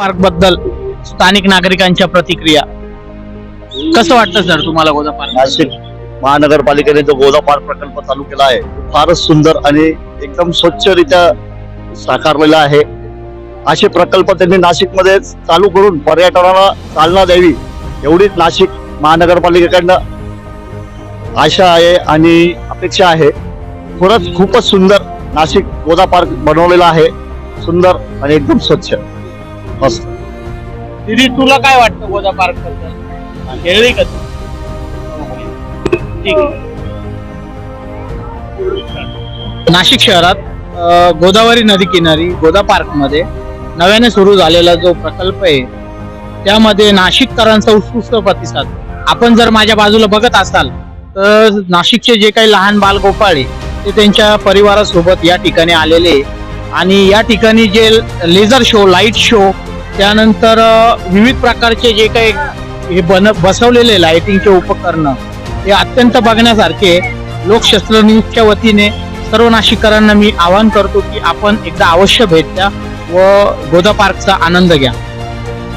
पार्कबद्दल स्थानिक नागरिकांच्या प्रतिक्रिया. कसं वाटतं सर तुम्हाला गोदा पार्क? नाशिक महानगरपालिकेने जो गोदा पार्क प्रकल्प चालू केला आहे तो फारच सुंदर आणि एकदम स्वच्छरित्या साकारलेला आहे. असे प्रकल्प त्यांनी नाशिकमध्ये चालू करून पर्यटनाला चालना द्यावी एवढीच नाशिक महानगरपालिकेकडनं आशा आहे आणि अपेक्षा आहे. खरंच खूपच सुंदर नाशिक गोदा पार्क बनवलेला आहे सुंदर आणि एकदम स्वच्छ. मस्त दिदी तुला काय वाटतं गोदा पार्कबद्दल? खेळली का तू? ठीक आहे. नाशिक शहरात गोदावरी नदी किनारी गोदा पार्कमध्ये नव्याने सुरू झालेला जो प्रकल्प आहे त्यामध्ये नाशिककरांचा उत्कृष्ट प्रतिसाद. आपण जर माझ्या बाजूला बघत असाल तर नाशिकचे जे काही लहान बालगोपाळे ते त्यांच्या परिवारासोबत या ठिकाणी आलेले आणि या ठिकाणी जे लेझर शो लाइट शो त्यानंतर विविध प्रकारचे जे काही हे बन बसवलेले लायटिंगचे उपकरणं हे अत्यंत बघण्यासारखे लोकशस्त्र न्यूजच्या वतीने सर्व नाशिककरांना मी आवाहन करतो की आपण एकदा अवश्य भेट द्या व गोदा पार्कचा आनंद घ्या.